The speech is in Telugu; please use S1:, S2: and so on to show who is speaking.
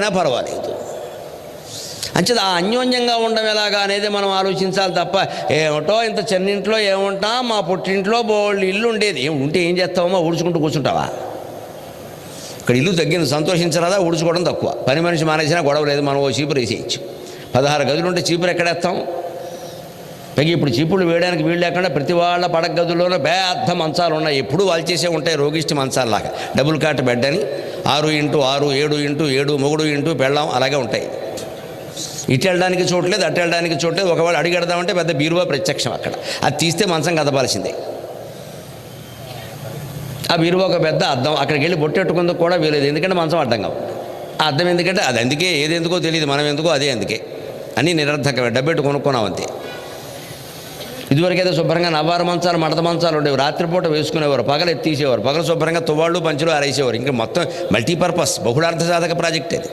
S1: అయినా పర్వాలేదు. అంచేది ఆ అన్యోన్యంగా ఉండడం ఎలాగా అనేది మనం ఆలోచించాలి తప్ప ఏమిటో ఇంత చిన్నింట్లో ఏముంటా మా పుట్టింట్లో బోళ్ళు ఇల్లు ఉండేది. ఉంటే ఏం చేస్తావమ్మా ఊడ్చుకుంటూ కూర్చుంటావా? ఇక్కడ ఇల్లు తగ్గింది సంతోషించరాదా? ఊడ్చుకోవడం తక్కువ. పని మనిషి మానేసినా గొడవ లేదు మనం ఓ చీపురు వేసేయచ్చు. పదహారు గదులు ఉంటే చీపురు ఎక్కడేస్తాం? పైగా ఇప్పుడు చీపుళ్ళు వేయడానికి వీలు లేకుండా ప్రతి వాళ్ళ పడక బే పెద్ద మంచాలు ఉన్నాయి. ఎప్పుడూ వాళ్ళు చేసే ఉంటాయి రోగిష్టి మంచాలలాగా. డబుల్ కాట్ బెడ్ అని. ఆరు ఇంటూ ఆరు ఏడు ఇంటూ ఏడు మొగుడు ఇంటూ పెళ్ళాం అలాగే ఉంటాయి. ఇటు వెళ్ళడానికి చూడలేదు అటు వెళ్ళడానికి చూడలేదు ఒకవేళ అడిగెడదామంటే పెద్ద బీరువా ప్రత్యక్షం అక్కడ. అది తీస్తే మంచం కదపాల్సిందే. ఆ బీరువా ఒక పెద్ద అద్దం అక్కడికి వెళ్ళి బొట్టెట్టుకుందుకు కూడా వీలేదు. ఎందుకంటే మంచం అడ్డం ఉంది ఆ అద్దం ఎందుకంటే అది అందుకే ఏది ఎందుకో తెలియదు మనం ఎందుకో అదే అందుకే. అని నిరర్థకమే. డబ్బెట్టు కొనుక్కున్నాం అంతే. ఇదివరకైతే శుభ్రంగా నవ్వారు మంచాలు మడత మంచాలు ఉండేవి. రాత్రిపూట వేసుకునేవారు. పగలు ఎత్తీసేవారు. పగలు శుభ్రంగా తువ్వాళ్ళు పంచులు ఆరేసేవారు. ఇంకా మొత్తం మల్టీపర్పస్ బహుళార్థ సాధక ప్రాజెక్ట్ అది.